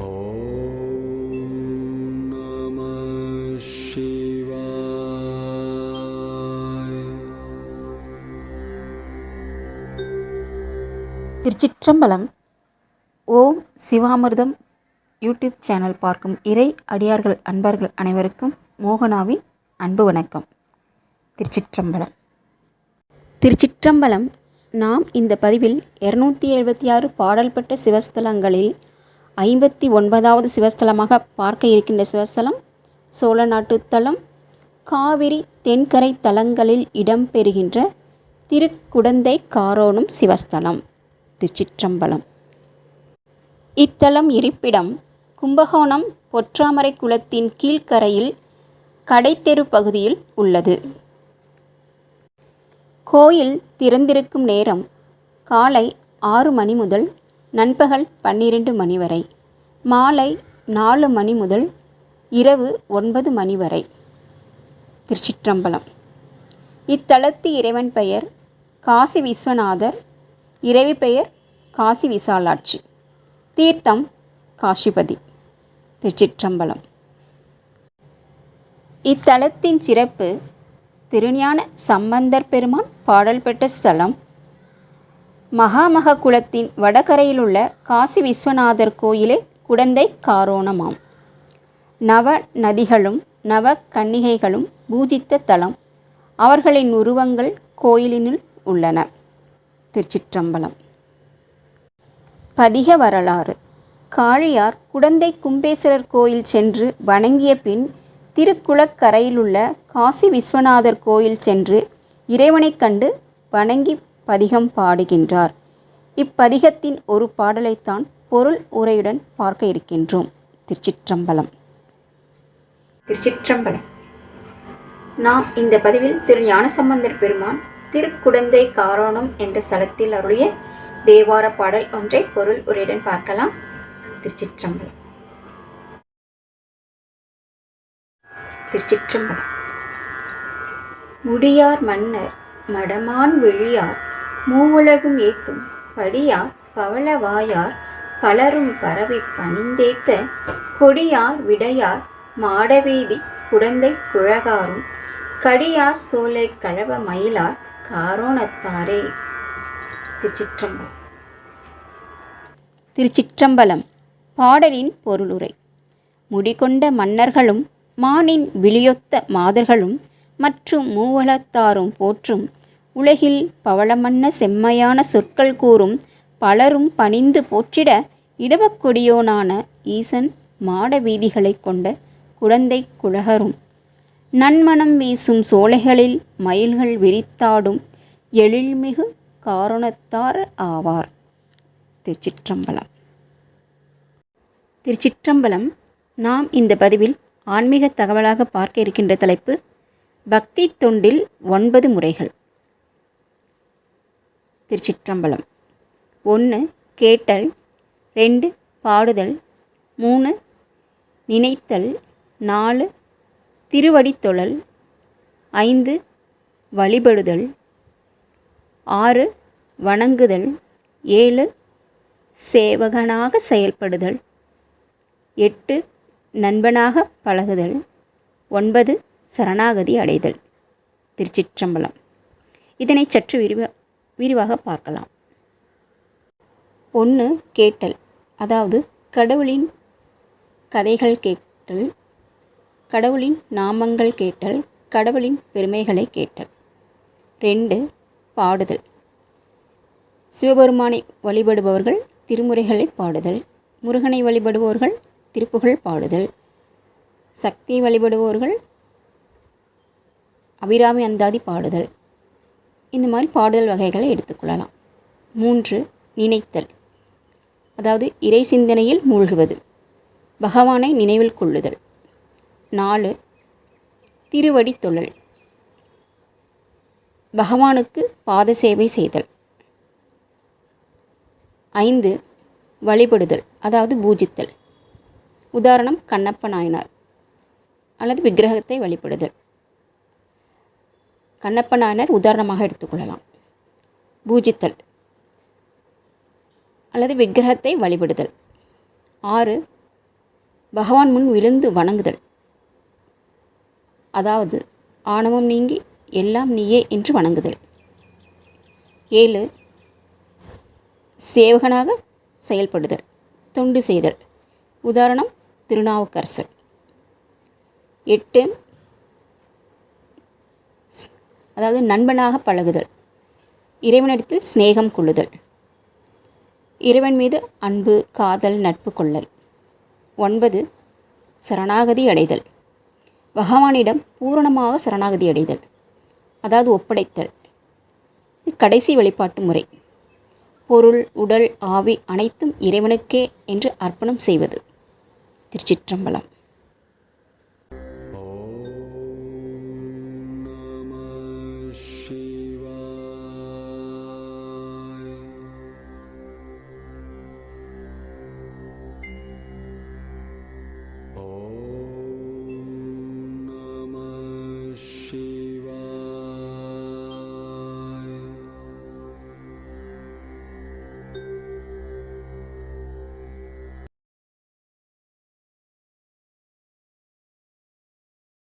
திருச்சிற்றம்பலம். ஓம் சிவாமிர்தம் YouTube channel பார்க்கும் இறை அடியார்கள் அன்பர்கள் அனைவருக்கும் மோகனாவின் அன்பு வணக்கம். திருச்சிற்றம்பலம். திருச்சிற்றம்பலம் நாம் இந்த பதிவில் இரநூத்தி எழுபத்தி ஆறு பாடல்பட்ட சிவஸ்தலங்களில் ஐம்பத்தி ஒன்பதாவது சிவஸ்தலமாக பார்க்க இருக்கின்ற சிவஸ்தலம் சோழ நாட்டுத் தலம் காவிரி தென்கரை தலங்களில் இடம்பெறுகின்ற திருக்குடந்தை காரோணம் சிவஸ்தலம் திருச்சிற்றம்பலம். இத்தலம் இருப்பிடம் கும்பகோணம் பொற்றாமரை குளத்தின் கீழ்க்கரையில் கடைத்தெரு பகுதியில் உள்ளது. கோயில் திறந்திருக்கும் நேரம் காலை ஆறு மணி முதல் நண்பகல் பன்னிரண்டு மணி வரை. மாலை நாலு மணி முதல் இரவு ஒன்பது மணி வரை. திருச்சிற்றம்பலம். இத்தலத்து இறைவன் பெயர் காசி விஸ்வநாதர் இறைவி பெயர் காசி விசாலாட்சி. தீர்த்தம் காசிபதி. திருச்சிற்றம்பலம். இத்தலத்தின் சிறப்பு திருஞான சம்பந்தர் பெருமான் பாடல் பெற்ற ஸ்தலம் மகாமக குளத்தின் வடகரையிலுள்ள காசி விஸ்வநாதர் கோயிலே குடந்தை காரோணமாம். நவ நதிகளும் நவ கன்னிகைகளும் பூஜித்த தலம். அவர்களின் உருவங்கள் கோயிலினுள் உள்ளன. திருச்சிற்றம்பலம். பதிக வரலாறு. காளியார் குடந்தை கும்பேஸ்வரர் கோயில் சென்று வணங்கிய பின் திருக்குளக்கரையிலுள்ள காசி விஸ்வநாதர் கோயில் சென்று இறைவனைக் கண்டு வணங்கி பதிகம் பாடுகின்றார். இப்பதிகத்தின் ஒரு பாடலைத்தான் பொருள் உரையுடன் பார்க்க இருக்கின்றோம். திருச்சிற்றம்பலம். திருச்சிற்றம்பலம். நாம் இந்த பதிவில் திரு ஞானசம்பந்தர் பெருமான் திருக்குடந்தை காரோணம் என்ற ஸ்தலத்தில் அருளிய தேவார பாடல் ஒன்றை பொருள் உரையுடன் பார்க்கலாம். திருச்சிற்றம்பலம். திருச்சிற்றம்பலம். முடியார் மன்னர் மடமான் விழியார் மூவுலகும் ஏத்தும். படியார் பவளவாயார் பலரும் பரவி பணிந்தேத்த கொடியார் விடையார் மாடவீதி குடந்தை குழகாரும். கடியார் சோலை கழவ மயிலார் காரோணத்தாரே. திருச்சிற்றம்பலம். திருச்சிற்றம்பலம். பாடலின் பொருளுரை. முடிகொண்ட மன்னர்களும் மானின் விழியொத்த மாதர்களும் மற்றும் மூவலத்தாரும் போற்றும் உலகில் பவளமன்ன செம்மையான சொற்கள் கூறும் பலரும் பணிந்து போற்றிட இடவக்கொடியோனான ஈசன் மாட வீதிகளைக் கொண்ட குழந்தை குழகரும். நன்மணம் வீசும் சோலைகளில் மயில்கள் விரித்தாடும் எழில்மிகு காரணத்தார் ஆவார். திருச்சிற்றம்பலம். திருச்சிற்றம்பலம் நாம் இந்த பதிவில் ஆன்மீக தகவலாக பார்க்க இருக்கின்ற தலைப்பு பக்தி தொண்டில் ஒன்பது முறைகள். திருச்சிற்றம்பலம். ஒன்று கேட்டல். ரெண்டு பாடுதல். மூணு நினைத்தல். நாலு திருவடித்தொழல். ஐந்து வழிபடுதல். ஆறு வணங்குதல். ஏழு சேவகனாக செயல்படுதல். எட்டு நண்பனாக பழகுதல். ஒன்பது சரணாகதி அடைதல். திருச்சிற்றம்பலம். இதனை சற்று விரிவ விரிவாக பார்க்கலாம். ஒன்று கேட்டல். அதாவது கடவுளின் கதைகள் கேட்டல் கடவுளின் நாமங்கள் கேட்டல் கடவுளின் பெருமைகளை கேட்டல். ரெண்டு பாடுதல். சிவபெருமானை வழிபடுபவர்கள் திருமுறைகளை பாடுதல் முருகனை வழிபடுபவர்கள் திருப்புகழ் பாடுதல் சக்தியை வழிபடுபவர்கள் அபிராமி அந்தாதி பாடுதல். இந்த மாதிரி பாடுதல் வகைகளை எடுத்துக்கொள்ளலாம். மூன்று நினைத்தல். அதாவது இறை சிந்தனையில் மூழ்குவது. பகவானை நினைவில் கொள்ளுதல். நாலு திருவடி தொழில். பகவானுக்கு பாத சேவை செய்தல். ஐந்து வழிபடுதல் அதாவது பூஜித்தல். உதாரணம் கண்ணப்ப நாயனார். அல்லது விக்கிரகத்தை வழிபடுதல். கண்ணப்ப உதாரணமாக எடுத்துக்கொள்ளலாம் பூஜித்தல். அல்லது விக்கிரகத்தை வழிபடுதல். ஆறு பகவான் முன் விழுந்து வணங்குதல். அதாவது ஆணவம் நீங்கி எல்லாம் நீயே என்று வணங்குதல். ஏழு சேவகனாக செயல்படுதல். தொண்டு செய்தல். உதாரணம் திருநாவுக்கரசர். எட்டு அதாவது நண்பனாக பழகுதல். இறைவனிடத்தில் சிநேகம் கொள்ளுதல். இறைவன் மீது அன்பு காதல் நட்பு கொள்ளல். ஒன்பது சரணாகதி அடைதல். பகவானிடம் பூரணமாக சரணாகதி அடைதல். அதாவது ஒப்படைத்தல். இது கடைசி வழிபாட்டு முறை. பொருள் உடல் ஆவி அனைத்தும் இறைவனுக்கே என்று அர்ப்பணம் செய்வது. திருச்சிற்றம்பலம்.